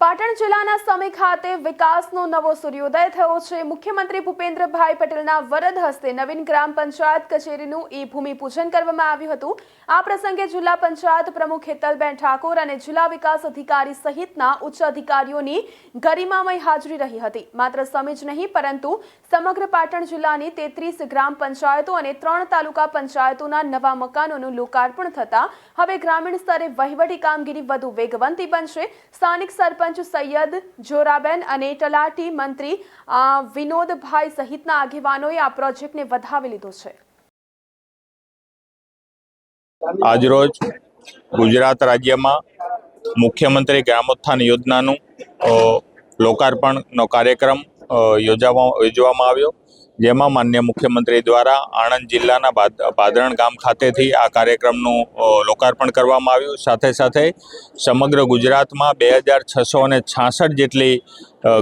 પાટણ જિલ્લાના સમી ખાતે વિકાસનો નવો સૂર્યોદય થયો છે. મુખ્યમંત્રી ભૂપેન્દ્રભાઈ પટેલના વરદ હસ્તે નવીન ગ્રામ પંચાયત કચેરીનું ઈ ભૂમિ પૂજન કરવામાં આવ્યું હતું. આ પ્રસંગે જિલ્લા પંચાયત પ્રમુખ હેતલબેન ઠાકોર અને જિલ્લા વિકાસ અધિકારી સહિતના ઉચ્ચ અધિકારીઓની ગરિમામય હાજરી રહી હતી. માત્ર સમી જ નહીં, પરંતુ સમગ્ર પાટણ જિલ્લાની તેત્રીસ ગ્રામ પંચાયતો અને ત્રણ તાલુકા પંચાયતોના નવા મકાનોનું લોકાર્પણ થતા હવે ગ્રામીણ સ્તરે વહીવટી કામગીરી વધુ વેગવંતી બનશે. સ્થાનિક સરપંચ સૈયદ જોરાબેન અને તલાટી મંત્રી વિનોદભાઈ સહિતના આગેવાનોએ આ પ્રોજેક્ટને વધાવી લીધો છે. આજરોજ ગુજરાત રાજ્યમાં મુખ્યમંત્રી ગ્રામોત્થાન યોજનાનું લોકાર્પણનો કાર્યક્રમ યોજાવા, યોજવામાં આવ્યો. જેમાં માન્ય મુખ્યમંત્રી દ્વારા આણંદ જિલ્લાના પાદરણ ગામ ખાતેથી આ કાર્યક્રમનું લોકાર્પણ કરવામાં આવ્યું. સાથે સાથે સમગ્ર ગુજરાતમાં બે હજાર છસો અને છાસઠ જેટલી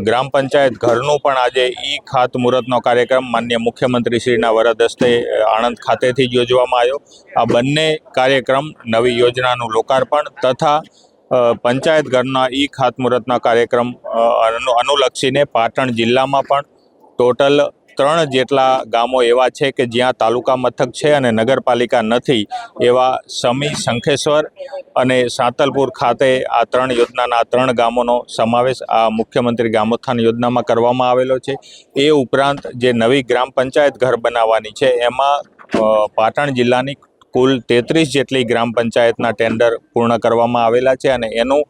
ગ્રામ પંચાયત ઘરનું પણ આજે ઈ ખાતમુહૂર્તનો કાર્યક્રમ માન્ય મુખ્યમંત્રીશ્રીના વરદ હસ્તે આણંદ ખાતેથી જ યોજવામાં આવ્યો. આ બંને કાર્યક્રમ નવી યોજનાનું લોકાર્પણ તથા પંચાયત ઘરના ઈ ખાતમુહૂર્તના કાર્યક્રમ અનુલક્ષીને પાટણ જિલ્લામાં પણ ટોટલ ત્રણ જેટલા ગામો એવા છે કે જ્યાં તાલુકા મથક છે અને નગરપાલિકા નથી, એવા સમી શંખેશ્વર અને સાંતલપુર ખાતે આ ત્રણ યોજનાના ત્રણ ગામોનો સમાવેશ આ મુખ્યમંત્રી ગામોત્થાન યોજનામાં કરવામાં આવેલો છે. એ ઉપરાંત જે નવી ગ્રામ પંચાયત ઘર બનાવવાની છે, એમાં પાટણ જિલ્લાની કુલ તેત્રીસ જેટલી ગ્રામ પંચાયતના ટેન્ડર પૂર્ણ કરવામાં આવેલા છે અને એનું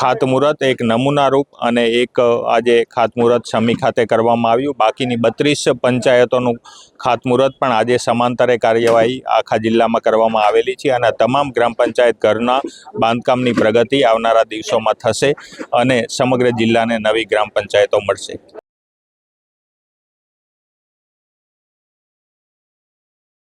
ખાતમુહૂર્ત એક નમૂનારૂપ અને એક આજે ખાતમુહૂર્ત સમી ખાતે કરવામાં આવ્યું. બાકીની બત્રીસ પંચાયતોનું ખાતમુહૂર્ત પણ આજે સમાંતરે કાર્યવાહી આખા જિલ્લામાં કરવામાં આવેલી છે અને તમામ ગ્રામ પંચાયત ઘરના બાંધકામની પ્રગતિ આવનારા દિવસોમાં થશે અને સમગ્ર જિલ્લાને નવી ગ્રામ પંચાયતો મળશે.